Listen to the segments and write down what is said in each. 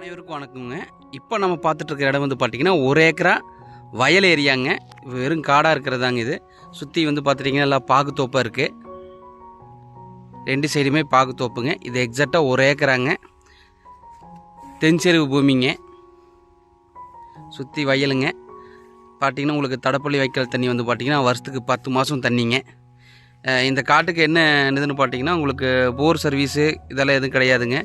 அனைவருக்கும் வணக்கங்க இப்போ நம்ம பார்த்துட்டு இருக்கிற இடம் வந்து பார்த்திங்கன்னா ஒரு ஏக்கரா வயல் ஏரியாங்க. வெறும் காடாக இருக்கிறதாங்க இது. சுற்றி வந்து பார்த்துட்டிங்கன்னா எல்லாம் பாகுத்தோப்பாக இருக்குது ரெண்டு சைடுமே பாகுத்தோப்புங்க. இது எக்ஸாக்டாக ஒரு ஏக்கராங்க. தென்செருவு பூமிங்க. சுற்றி வயலுங்க. பார்த்தீங்கன்னா உங்களுக்கு தடப்பள்ளி வைக்கல் தண்ணி வந்து பார்த்திங்கன்னா வருஷத்துக்கு பத்து மாதம் தண்ணிங்க. இந்த காட்டுக்கு என்ன இதுன்னு பார்த்தீங்கன்னா உங்களுக்கு போர் சர்வீஸு இதெல்லாம் எதுவும் கிடையாதுங்க.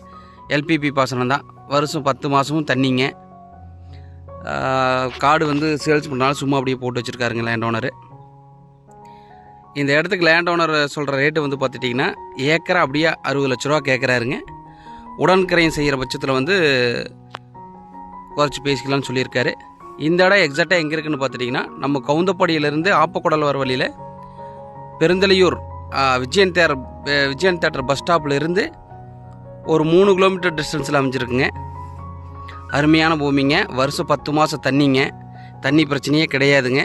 எல்பிபி பாசனம் தான். வருஷம் பத்து மாதமும் தண்ணிங்க. காடு வந்து சேல்ஸ் பண்ணாலும் சும்மா அப்படியே போட்டு வச்சுருக்காருங்க லேண்ட் ஓனரு இந்த இடத்துக்கு லேண்ட் ஓனர் சொல்கிற ரேட்டு வந்து பார்த்துட்டிங்கன்னா ஏக்கரா அப்படியே அறுபது லட்ச ரூபா கேட்குறாருங்க உடன்கரையும் செய்கிற பட்சத்தில் வந்து குறைச்சி பேசிக்கலாம்னு சொல்லியிருக்காரு. இந்த இடம் எக்ஸாக்டாக எங்கே இருக்குன்னு பார்த்துட்டிங்கன்னா நம்ம கவுந்தப்படியிலேருந்து ஆப்பக்குடல் வர வழியில் பெருந்தலையூர் விஜயன் தேர் விஜயன் தேட்டர் பஸ் ஸ்டாப்பில் இருந்து ஒரு மூணு கிலோமீட்டர் டிஸ்டன்ஸில் அமைஞ்சிருக்குங்க. அருமையான பூமிங்க. வருஷம் பத்து மாதம் தண்ணிங்க. தண்ணி பிரச்சனையே கிடையாதுங்க.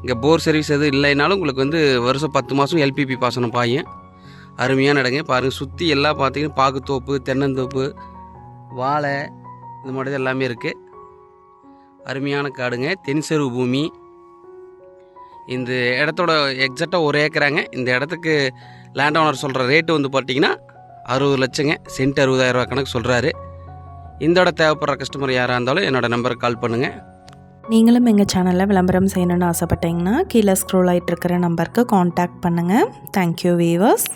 இங்கே போர் சர்வீஸ் எதுவும் இல்லைனாலும் உங்களுக்கு வந்து வருஷம் பத்து மாதம் எல்பிபி பாசனம் பாயும். அருமையான இடங்க. பாருங்கள் சுற்றி எல்லாம் பார்த்தீங்கன்னா பாக்குத்தோப்பு தென்னந்தோப்பு வாழை இது மாதிரி தான் எல்லாமே இருக்குது அருமையான காடுங்க. தென்செருவு பூமி. இந்த இடத்தோட எக்ஸாக்டாக ஒரு ஏக்கராங்க. இந்த இடத்துக்கு லேண்ட் ஓனர் சொல்கிற ரேட்டு வந்து பார்த்தீங்கன்னா அறுபது லட்சங்க. சென்ட் அறுபதாயிரம் ரூபா கணக்கு சொல்கிறாரு இதோட தேவைப்படுற கஸ்டமர் யாராக இருந்தாலும் என்னோடய நம்பருக்கு கால் பண்ணுங்கள் நீங்களும் எங்கள் சேனலில் விளம்பரம் செய்யணும்னு ஆசைப்பட்டீங்கன்னா கீழே ஸ்க்ரோல் ஆகிட்டு இருக்கிற நம்பருக்கு காண்டாக்ட் பண்ணுங்கள் தேங்க்யூ வீவர்ஸ்